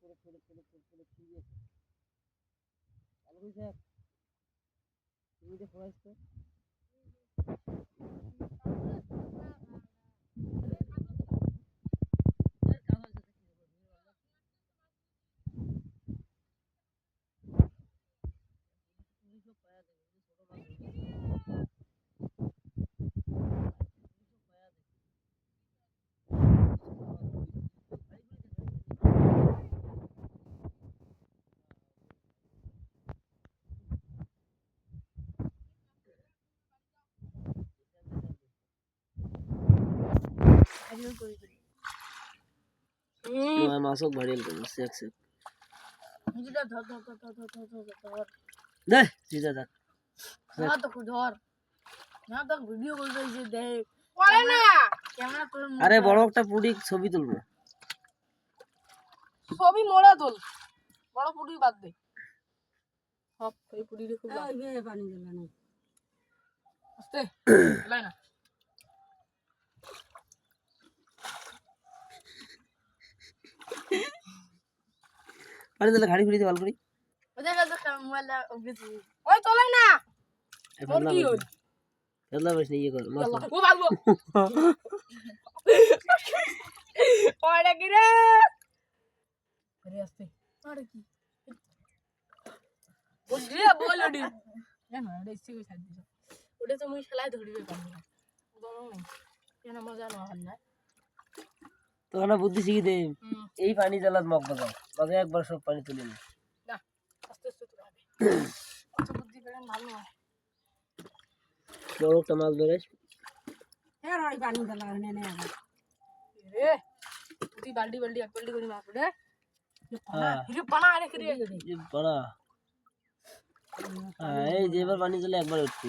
করে ছেড়ে ছেড়ে ছেড়ে ছেড়ে ছিঁড়িয়েছে তুমি দেখো আসতো করে সেক। ক্যামেরা আরে বড় একটা পুডি ছবি তুলবো। ছবি মোড়া তুল। বড় পুডি বাদ দে। সব এই পুডিরে খুব পানি আস্তে। না। আরে তাহলে ঘাড়ি ফিরিতে ভালো করি ওই চলে না! হল ফেললা বেশ ইয়ে কর ও ভাগবো ওটা কি রে? আরে আস্তে। আরে কি? বুঝলি বল ওডি ওটা ইচ্ছে করে ছাড় দিছ ওটা তো মুই খেলায় ধরিবে পারব না কেন মজা না হয় না? তখন বুদ্ধি শিখি দে এই পানি জ্বালাত মগ বাজাও বাজায় একবার সব পানি তুলে নি বড়টা মাছ ধরে পানি জ্বালা নে নে রে তুই বালটি বালটি এক বালটি করে মাছ ধরে এই যেবার পানি চলে একবার উঠছি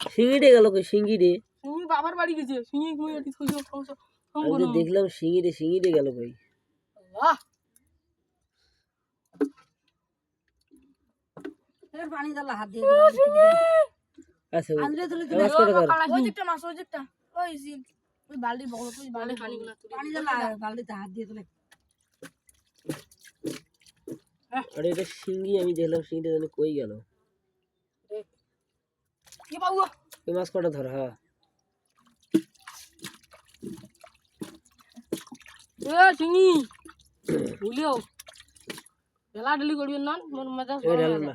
সিঙ্গিটে গেল সিঙ্গিটে বাবার বাড়ি গেছে দেখলাম সিঙ্গিটে সিঙ্গিটে গেল ভাই পানি হাত দিয়ে। আচ্ছা ওই- আনলে তুলে এই মাছ কটা ধর ওই দিকটা মাছ ওই দিকটা ওই সিন ওই বালতি বড় ওই বালতি পানিগুলো তুলে পানি দিলা বালতিতে হাত দিয়ে তুলে আরে এটা শিঙি আমি দেখলাম শিঙিটা জানি কই গেল কি পাবো ওই মাছ কটা ধর হ্যাঁ এ চিনি ভুলিও বেলা ডেলি করবেন না মোর মেজাজ এই ঢাল না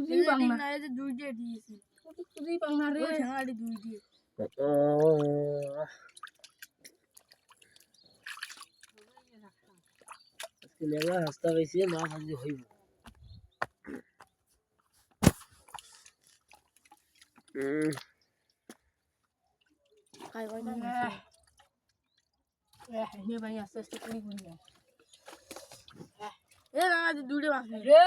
খুঁজি পাং না এই যে দুই দিয়ে দিয়েছি খুঁজি পাং না রে ঠ্যাঙাড়ি দুই দিয়ে আজকে লেগা হাসতা পাইছি মাছ আজকে হইব খাই খাই না এ হে ভাই আস্তে আস্তে কুড়ি কুড়ি এ না দুইটা মাছ রে